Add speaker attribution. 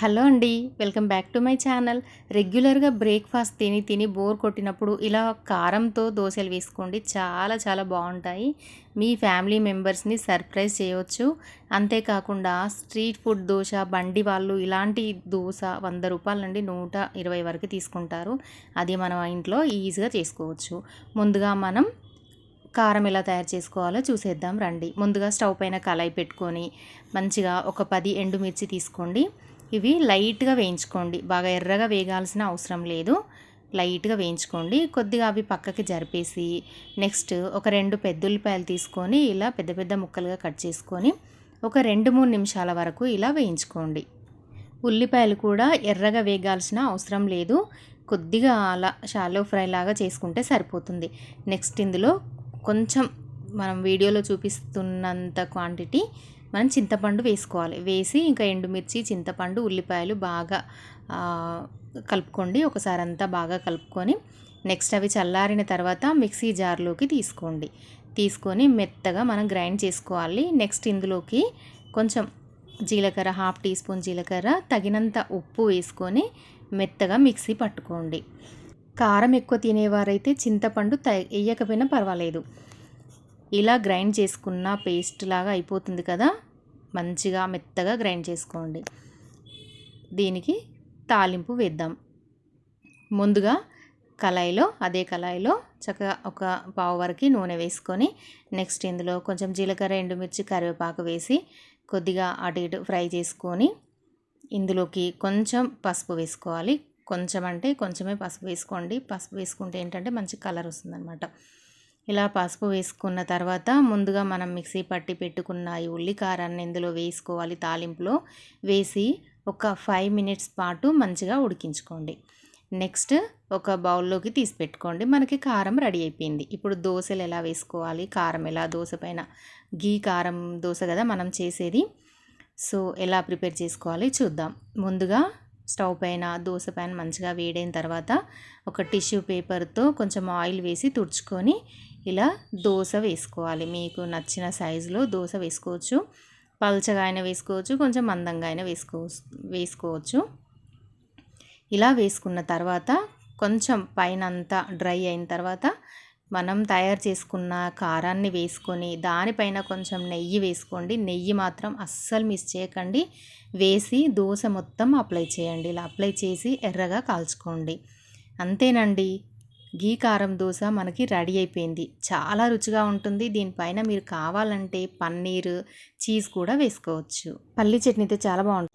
Speaker 1: Hello అండి welcome back to my channel. రెగ్యులర్గా breakfast తిని తిని బోర్ కొట్టినప్పుడు ఇలా కారంతో దోశలు వేసుకోండి చాలా చాలా బాగుంటాయి. మీ ఫ్యామిలీ మెంబర్స్ని సర్ప్రైజ్ చేయవచ్చు అంతేకాకుండా స్ట్రీట్ ఫుడ్ దోశ బండి వాళ్ళు ఇలాంటి దోశ వంద రూపాయల నుండి నూట ఇరవై వరకు తీసుకుంటారు. అది మనం ఇంట్లో ఈజీగా చేసుకోవచ్చు. ముందుగా మనం కారం ఎలా తయారు చేసుకోవాలో చూసేద్దాం రండి. ముందుగా స్టవ్ పైన కళాయి పెట్టుకొని మంచిగా ఒక పది ఎండుమిర్చి తీసుకోండి. ఇవి లైట్గా వేయించుకోండి. బాగా ఎర్రగా వేగాల్సిన అవసరం లేదు. లైట్గా వేయించుకోండి. కొద్దిగా అవి పక్కకి జరిపేసి నెక్స్ట్ ఒక రెండు పెద్ద ఉల్లిపాయలు తీసుకొని ఇలా పెద్ద పెద్ద ముక్కలుగా కట్ చేసుకొని ఒక రెండు మూడు నిమిషాల వరకు ఇలా వేయించుకోండి. ఉల్లిపాయలు కూడా ఎర్రగా వేగాల్సిన అవసరం లేదు. కొద్దిగా అలా షాలో ఫ్రై లాగా చేసుకుంటే సరిపోతుంది. నెక్స్ట్ ఇందులో కొంచెం మనం వీడియోలో చూపిస్తున్నంత క్వాంటిటీ మనం చింతపండు వేసుకోవాలి. వేసి ఇంకా ఎండుమిర్చి చింతపండు ఉల్లిపాయలు బాగా కలుపుకోండి. ఒకసారి అంతా బాగా కలుపుకొని నెక్స్ట్ అవి చల్లారిన తర్వాత మిక్సీ జార్లోకి తీసుకోండి. తీసుకొని మెత్తగా మనం గ్రైండ్ చేసుకోవాలి. నెక్స్ట్ ఇందులోకి కొంచెం జీలకర్ర హాఫ్ టీ స్పూన్ జీలకర్ర తగినంత ఉప్పు వేసుకొని మెత్తగా మిక్సీ పట్టుకోండి. కారం ఎక్కువ తినేవారైతే చింతపండు త వేయకపోయినా పర్వాలేదు. ఇలా గ్రైండ్ చేసుకున్న పేస్ట్ లాగా అయిపోతుంది కదా? మంచిగా మెత్తగా గ్రైండ్ చేసుకోండి. దీనికి తాలింపు వేద్దాం. ముందుగా కళాయిలో అదే కళాయిలో చక్కగా ఒక పావు వరకు నూనె వేసుకొని నెక్స్ట్ ఇందులో కొంచెం జీలకర్ర ఎండుమిర్చి కరివేపాకు వేసి కొద్దిగా అటు ఇటు ఫ్రై చేసుకొని ఇందులోకి కొంచెం పసుపు వేసుకోవాలి. కొంచెం అంటే కొంచెమే పసుపు వేసుకోండి. పసుపు వేసుకుంటే ఏంటంటే మంచి కలర్ వస్తుందన్నమాట. ఇలా పసుపు వేసుకున్న తర్వాత ముందుగా మనం మిక్సీ పట్టి పెట్టుకున్న ఈ ఉల్లికారాన్ని ఇందులో వేసుకోవాలి తాలింపులో. వేసి ఒక ఫైవ్ మినిట్స్ పాటు మంచిగా ఉడికించుకోండి. నెక్స్ట్ ఒక బౌల్లోకి తీసి పెట్టుకోండి. మనకి కారం రెడీ అయిపోయింది. ఇప్పుడు దోశలు ఎలా వేసుకోవాలి? కారం ఎలా? దోశ పైన గీ కారం దోశ కదా మనం చేసేది. సో ఎలా ప్రిపేర్ చేసుకోవాలి చూద్దాం. ముందుగా స్టవ్ పైన దోశ పైన మంచిగా వేడైన తర్వాత ఒక టిష్యూ పేపర్తో కొంచెం ఆయిల్ వేసి తుడుచుకొని ఇలా దోశ వేసుకోవాలి. మీకు నచ్చిన సైజులో దోశ వేసుకోవచ్చు. పల్చగా అయినా వేసుకోవచ్చు. కొంచెం మందంగా అయినా వేసుకో వేసుకోవచ్చు. ఇలా వేసుకున్న తర్వాత కొంచెం పైన అంతా డ్రై అయిన తర్వాత మనం తయారు చేసుకున్న కారాన్ని వేసుకొని దానిపైన కొంచెం నెయ్యి వేసుకోండి. నెయ్యి మాత్రం అస్సలు మిస్ చేయకండి. వేసి దోశ మొత్తం అప్లై చేయండి. ఇలా అప్లై చేసి ఎర్రగా కాల్చుకోండి. అంతేనండి. గీ కారం దోశ మనకి రెడీ అయిపోయింది. చాలా రుచిగా ఉంటుంది. దీనిపైన మీరు కావాలంటే పన్నీర్ చీజ్ కూడా వేసుకోవచ్చు. పల్లి చట్నీ అయితే చాలా బాగుంటుంది.